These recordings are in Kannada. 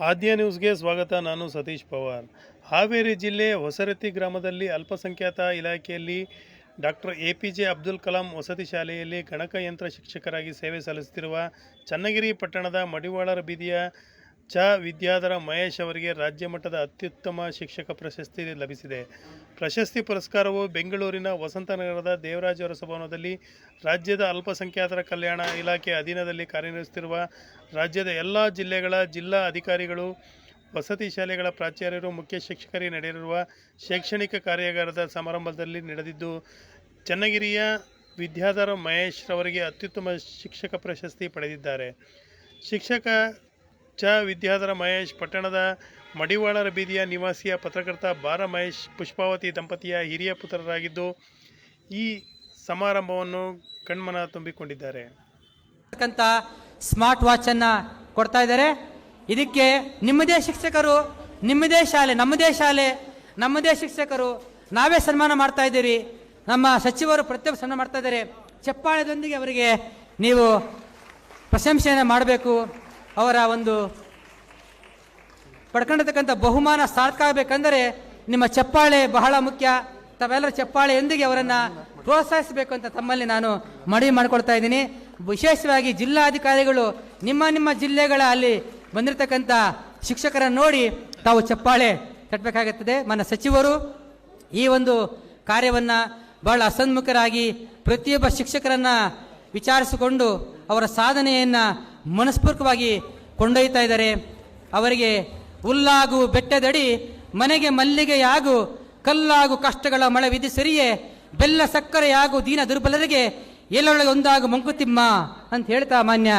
ಆದ್ಯ ನ್ಯೂಸ್ಗೆ ಸ್ವಾಗತ, ನಾನು ಸತೀಶ್ ಪವಾರ್. ಹಾವೇರಿ ಜಿಲ್ಲೆ ಹೊಸರತಿ ಗ್ರಾಮದಲ್ಲಿ ಅಲ್ಪಸಂಖ್ಯಾತ ಇಲಾಖೆಯಲ್ಲಿ doctor A P J Abdul Kalam ವಸತಿ ಶಾಲೆಯಲ್ಲಿ ಗಣಕಯಂತ್ರ ಶಿಕ್ಷಕರಾಗಿ ಸೇವೆ ಸಲ್ಲಿಸುತ್ತಿರುವ ಚನ್ನಗಿರಿ ಪಟ್ಟಣದ ಮಡಿವಾಳರ ಬೀದಿಯ ಚ ವಿದ್ಯಾಧರ ಮಹೇಶ್ ಅವರಿಗೆ ರಾಜ್ಯ ಮಟ್ಟದ ಅತ್ಯುತ್ತಮ ಶಿಕ್ಷಕ ಪ್ರಶಸ್ತಿ ಲಭಿಸಿದೆ. ಪ್ರಶಸ್ತಿ ಪುರಸ್ಕಾರವು ಬೆಂಗಳೂರಿನ ವಸಂತನಗರದ ದೇವರಾಜ ಅರಸಭವನದಲ್ಲಿ ರಾಜ್ಯದ ಅಲ್ಪಸಂಖ್ಯಾತರ ಕಲ್ಯಾಣ ಇಲಾಖೆ ಅಧೀನದಲ್ಲಿ ಕಾರ್ಯನಿರ್ವಹಿಸುತ್ತಿರುವ ರಾಜ್ಯದ ಎಲ್ಲ ಜಿಲ್ಲೆಗಳ ಜಿಲ್ಲಾ ಅಧಿಕಾರಿಗಳು, ವಸತಿ ಶಾಲೆಗಳ ಪ್ರಾಚಾರ್ಯರು, ಮುಖ್ಯ ಶಿಕ್ಷಕರಿಗೆ ನಡೆಯಲಿರುವ ಶೈಕ್ಷಣಿಕ ಕಾರ್ಯಾಗಾರದ ಸಮಾರಂಭದಲ್ಲಿ ನಡೆದಿದ್ದು, ಚನ್ನಗಿರಿಯ ವಿದ್ಯಾಧರ ಮಹೇಶ್ ಅವರಿಗೆ ಅತ್ಯುತ್ತಮ ಶಿಕ್ಷಕ ಪ್ರಶಸ್ತಿ ಪಡೆದಿದ್ದಾರೆ. ಶಿಕ್ಷಕ ಚ ವಿದ್ಯಾಧರ ಮಹೇಶ್, ಪಟ್ಟಣದ ಮಡಿವಾಳರ ಬೀದಿಯ ನಿವಾಸಿಯ ಪತ್ರಕರ್ತ ಬಾರ ಮಹೇಶ್, ಪುಷ್ಪಾವತಿ ದಂಪತಿಯ ಹಿರಿಯ ಪುತ್ರರಾಗಿದ್ದು, ಈ ಸಮಾರಂಭವನ್ನು ಕಣ್ಮನ ತುಂಬಿಕೊಂಡಿದ್ದಾರೆ. ಸ್ಮಾರ್ಟ್ ವಾಚನ್ನು ಕೊಡ್ತಾ ಇದ್ದಾರೆ. ಇದಕ್ಕೆ ನಿಮ್ಮದೇ ಶಿಕ್ಷಕರು, ನಿಮ್ಮದೇ ಶಾಲೆ, ನಮ್ಮದೇ ಶಾಲೆ, ನಮ್ಮದೇ ಶಿಕ್ಷಕರು, ನಾವೇ ಸನ್ಮಾನ ಮಾಡ್ತಾ ಇದ್ದೀರಿ. ನಮ್ಮ ಸಚಿವರು ಪ್ರತ್ಯೇಕ ಸನ್ಮಾನ ಮಾಡ್ತಾ ಇದ್ದಾರೆ. ಚಪ್ಪಾಳದೊಂದಿಗೆ ಅವರಿಗೆ ನೀವು ಪ್ರಶಂಸೆಯನ್ನು ಮಾಡಬೇಕು. ಅವರ ಒಂದು ಪಡ್ಕೊಂಡಿರ್ತಕ್ಕಂಥ ಬಹುಮಾನ ಸಾರ್ಥಕ ಆಗಬೇಕಂದರೆ ನಿಮ್ಮ ಚಪ್ಪಾಳೆ ಬಹಳ ಮುಖ್ಯ. ತಾವೆಲ್ಲರ ಚಪ್ಪಾಳೆಯೊಂದಿಗೆ ಅವರನ್ನು ಪ್ರೋತ್ಸಾಹಿಸಬೇಕು ಅಂತ ತಮ್ಮಲ್ಲಿ ನಾನು ಮನವಿ ಮಾಡಿಕೊಳ್ತಾ ಇದ್ದೀನಿ. ವಿಶೇಷವಾಗಿ ಜಿಲ್ಲಾಧಿಕಾರಿಗಳು ನಿಮ್ಮ ನಿಮ್ಮ ಜಿಲ್ಲೆಗಳ ಅಲ್ಲಿ ಬಂದಿರತಕ್ಕಂಥ ಶಿಕ್ಷಕರನ್ನು ನೋಡಿ ತಾವು ಚಪ್ಪಾಳೆ ತಟ್ಟಬೇಕಾಗುತ್ತದೆ. ನನ್ನ ಸಚಿವರು, ಈ ಒಂದು ಕಾರ್ಯವನ್ನು ಬಹಳ ಅಸನ್ಮುಖರಾಗಿ ಪ್ರತಿಯೊಬ್ಬ ಶಿಕ್ಷಕರನ್ನು ವಿಚಾರಿಸಿಕೊಂಡು ಅವರ ಸಾಧನೆಯನ್ನು ಮನಸ್ಪೂರ್ವಕವಾಗಿ ಕೊಂಡೊಯ್ತಾ ಇದ್ದಾರೆ. ಅವರಿಗೆ ಹುಲ್ಲಾಗು ಬೆಟ್ಟದಡಿ, ಮನೆಗೆ ಮಲ್ಲಿಗೆಯಾಗು, ಕಲ್ಲಾಗು ಕಷ್ಟಗಳ ಮಳೆ ವಿಧಿ ಸರಿಯೇ, ಬೆಲ್ಲ ಸಕ್ಕರೆಯಾಗು ದೀನ ದುರ್ಬಲರಿಗೆ ಎಲ್ಲೊಳಗೆ ಒಂದಾಗು ಮಂಕುತಿಮ್ಮ ಅಂತ ಹೇಳ್ತಾ ಮಾನ್ಯ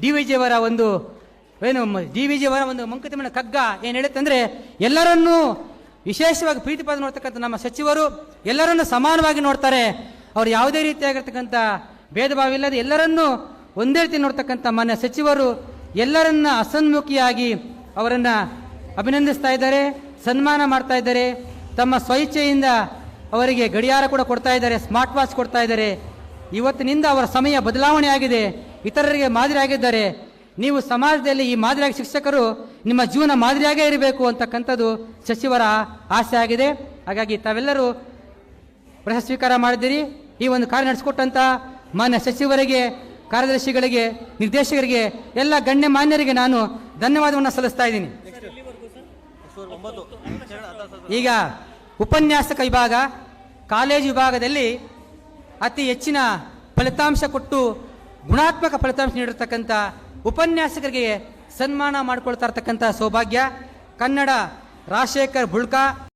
ಡಿ ವಿ ಜಿಯವರ ಒಂದು, ಏನು, ಡಿ ವಿ ಜಿಯವರ ಒಂದು ಮಂಕುತಿಮ್ಮನ ಕಗ್ಗ ಏನು ಹೇಳುತ್ತಂದ್ರೆ ಎಲ್ಲರನ್ನೂ ವಿಶೇಷವಾಗಿ ಪ್ರೀತಿಪಾದ ನೋಡ್ತಕ್ಕಂಥ ನಮ್ಮ ಸಚಿವರು ಎಲ್ಲರನ್ನೂ ಸಮಾನವಾಗಿ ನೋಡ್ತಾರೆ. ಅವರು ಯಾವುದೇ ರೀತಿಯಾಗಿರ್ತಕ್ಕಂಥ ಭೇದ ಭಾವ ಇಲ್ಲದೆ ಎಲ್ಲರನ್ನೂ ಒಂದೇ ರೀತಿ ನೋಡ್ತಕ್ಕಂಥ ಮಾನ್ಯ ಸಚಿವರು ಎಲ್ಲರನ್ನ ಅಸನ್ಮುಖಿಯಾಗಿ ಅವರನ್ನು ಅಭಿನಂದಿಸ್ತಾ ಇದ್ದಾರೆ, ಸನ್ಮಾನ ಮಾಡ್ತಾ ಇದ್ದಾರೆ, ತಮ್ಮ ಸ್ವಇಚ್ಛೆಯಿಂದ ಅವರಿಗೆ ಗಡಿಯಾರ ಕೂಡ ಕೊಡ್ತಾ ಇದ್ದಾರೆ, ಸ್ಮಾರ್ಟ್ ವಾಚ್ ಕೊಡ್ತಾ ಇದ್ದಾರೆ. ಇವತ್ತಿನಿಂದ ಅವರ ಸಮಯ ಬದಲಾವಣೆ ಆಗಿದೆ, ಇತರರಿಗೆ ಮಾದರಿ ಆಗಿದ್ದಾರೆ. ನೀವು ಸಮಾಜದಲ್ಲಿ ಈ ಮಾದರಿಯಾಗಿ ಶಿಕ್ಷಕರು ನಿಮ್ಮ ಜೀವನ ಮಾದರಿಯಾಗೇ ಇರಬೇಕು ಅಂತಕ್ಕಂಥದ್ದು ಸಚಿವರ ಆಸೆ ಆಗಿದೆ. ಹಾಗಾಗಿ ತಾವೆಲ್ಲರೂ ಪ್ರಶಸ್ತಿ ಸ್ವೀಕಾರ ಮಾಡಿದ್ದೀರಿ. ಈ ಒಂದು ಕಾರ್ಯ ನಡೆಸಿಕೊಟ್ಟಂತ ಮಾನ್ಯ ಸಚಿವರಿಗೆ ಕಾರ್ಯದರ್ಶಿಗಳಿಗೆ, ನಿರ್ದೇಶಕರಿಗೆ, ಎಲ್ಲ ಗಣ್ಯ ಮಾನ್ಯರಿಗೆ ನಾನು ಧನ್ಯವಾದವನ್ನು ಸಲ್ಲಿಸ್ತಾ ಇದ್ದೀನಿ. ಈಗ ಉಪನ್ಯಾಸಕ ವಿಭಾಗ, ಕಾಲೇಜು ವಿಭಾಗದಲ್ಲಿ ಅತಿ ಹೆಚ್ಚಿನ ಫಲಿತಾಂಶ ಕೊಟ್ಟು ಗುಣಾತ್ಮಕ ಫಲಿತಾಂಶ ನೀಡಿರ್ತಕ್ಕಂಥ ಉಪನ್ಯಾಸಕರಿಗೆ ಸನ್ಮಾನ ಮಾಡಿಕೊಳ್ತಾ ಇರ್ತಕ್ಕಂಥ ಸೌಭಾಗ್ಯ. ಕನ್ನಡ ರಾಜಶೇಖರ್ ಬುಳ್ಕಾ.